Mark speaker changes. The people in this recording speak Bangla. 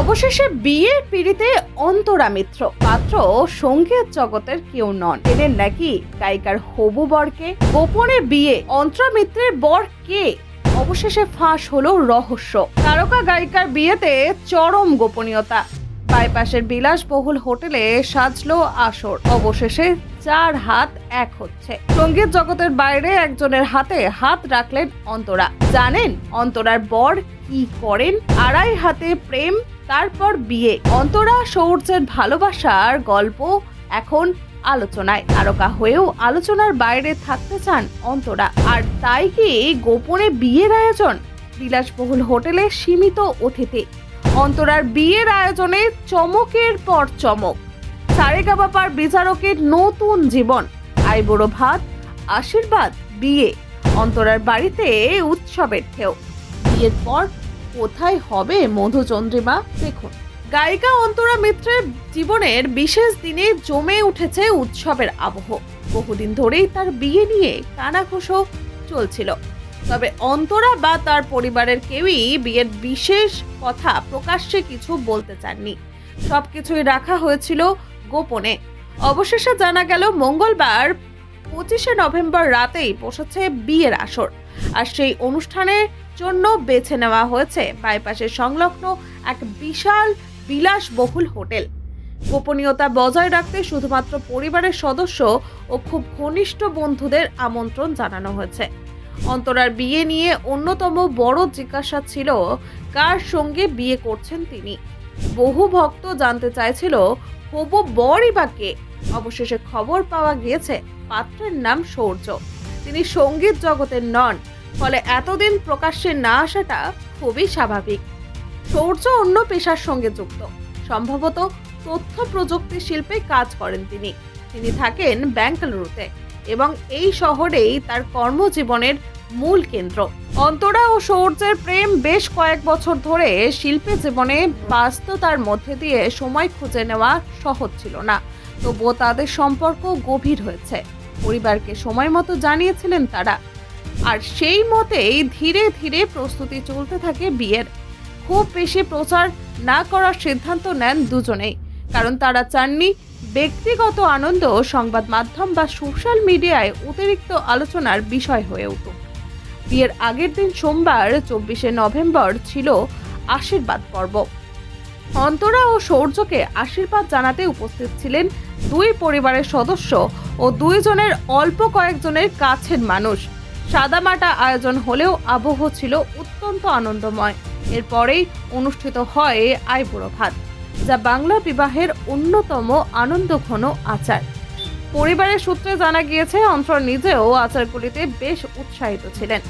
Speaker 1: অবশেষে বিয়ের পিড়িতে অন্তরা মিত্র পাত্র সংগীত জগতের কেউ নন। এদের নাকি গায়িকার হবু বরকে, গোপনে বিয়ে অন্তরা মিত্রের বর কে অবশেষে ফাঁস হলো রহস্য। তারকা গায়িকার বিয়েতে চরম গোপনীয়তা। বাইপাসের বিলাসবহুল হোটেলে সাজলো আসর। অবশেষে চার হাত এক হচ্ছে। সংগীত জগতের বাইরে একজনের হাতে হাত রাখলেন অন্তরা। জানেন অন্তরার বর কি করেন? আড়াই হাতে প্রেম তারপর বিয়ে। অন্তরা সৌর্যের ভালোবাসার গল্প এখন আলোচনায়। তারকা হয়েও আলোচনার বাইরে থাকতে চান অন্তরা। আর তাই কি গোপনে বিয়ের আয়োজন? বিলাসবহুল হোটেলে সীমিত অতিথি। অন্তরার বিয়ের আয়োজনে চমকের পর চমক। সারেগাবাপার বিচারকের নতুন জীবন। আইবুড়ো ভাত, আশীর্বাদ, বিয়ে। অন্তরার বাড়িতে উৎসবের ঢেউ। বিয়ের পর কোথায় হবে মধুচন্দ্রিমা? দেখুন, গায়িকা অন্তরা মিত্রের জীবনের বিশেষ দিনে জমে উঠেছে উৎসবের আবহ। বহুদিন ধরেই তার বিয়ে নিয়ে কানাঘুষো চলছিল। তবে অন্তরা বা তার পরিবারের কেউই বিয়ের বিশেষ কথা প্রকাশ্যে কিছু বলতে চাননি। সবকিছুই রাখা হয়েছিল গোপনে। অবশেষে জানা গেল, মঙ্গলবার পঁচিশে নভেম্বর রাতেই বসেছে বিয়ের আসর। আর সেই অনুষ্ঠানের জন্য বেছে নেওয়া হয়েছে বাইপাসের সংলগ্ন এক বিশাল, বিলাসবহুল হোটেল। গোপনীয়তা বজায় রাখতে শুধুমাত্র পরিবারের সদস্য ও খুব ঘনিষ্ঠ বন্ধুদের আমন্ত্রণ জানানো হয়েছে। অন্তরার বিয়ে নিয়ে অন্যতম বড় জিজ্ঞাসা ছিল, কার সঙ্গে বিয়ে করছেন তিনি? বহু ভক্ত জানতে চাইছিল, হবু বরই বা কে? অবশেষে খবর পাওয়া গিয়েছে পাত্রের নাম সৌর্য। তিনি সংগীত জগতের নন, ফলে এতদিন প্রকাশ্যে না আসাটা খুবই স্বাভাবিক। সৌর্য অন্য পেশার সঙ্গে যুক্ত। সম্ভবত তথ্য প্রযুক্তি শিল্পে কাজ করেন তিনি। তিনি থাকেন ব্যাঙ্গালুরুতে এবং এই শহরেই তার কর্মজীবনের মূল কেন্দ্র। অন্তরা ও সৌর্যের প্রেম বেশ কয়েক বছর ধরে শিল্পী জীবনে ব্যস্ততার মধ্যে দিয়ে সময় খুঁজে নেওয়া সহজ ছিল না। তবুও তাদের সম্পর্ক গভীর হয়েছে। পরিবারকে সময় মতো জানিয়েছিলেন তারা। আর সেই মতেই ধীরে ধীরে প্রস্তুতি চলতে থাকে বিয়ের। খুব বেশি প্রচার না করার সিদ্ধান্ত নেন দুজনেই, কারণ তারা চাননি ব্যক্তিগত আনন্দ সংবাদ মাধ্যম বা সোশ্যাল মিডিয়ায় অতিরিক্ত আলোচনার বিষয় হয়ে উঠুক। বিয়ের আগের দিন সোমবার, চব্বিশে নভেম্বর ছিল আশীর্বাদ পর্ব। অন্তরা ও সৌর্যকে আশীর্বাদ জানাতে উপস্থিত ছিলেন দুই পরিবারের সদস্য ও দুইজনের অল্প কয়েকজনের কাছের মানুষ। সাদামাটা আয়োজন হলেও আবহ ছিল অত্যন্ত আনন্দময়। এরপরেই অনুষ্ঠিত হয় আইবুড়ো ভাত, যা বাংলা বিবাহের অন্যতম আনন্দঘন আচার। পরিবারের সূত্রে জানা গিয়েছে, অন্তর নিজেও আচারগুলিতে বেশ উৎসাহিত ছিলেন।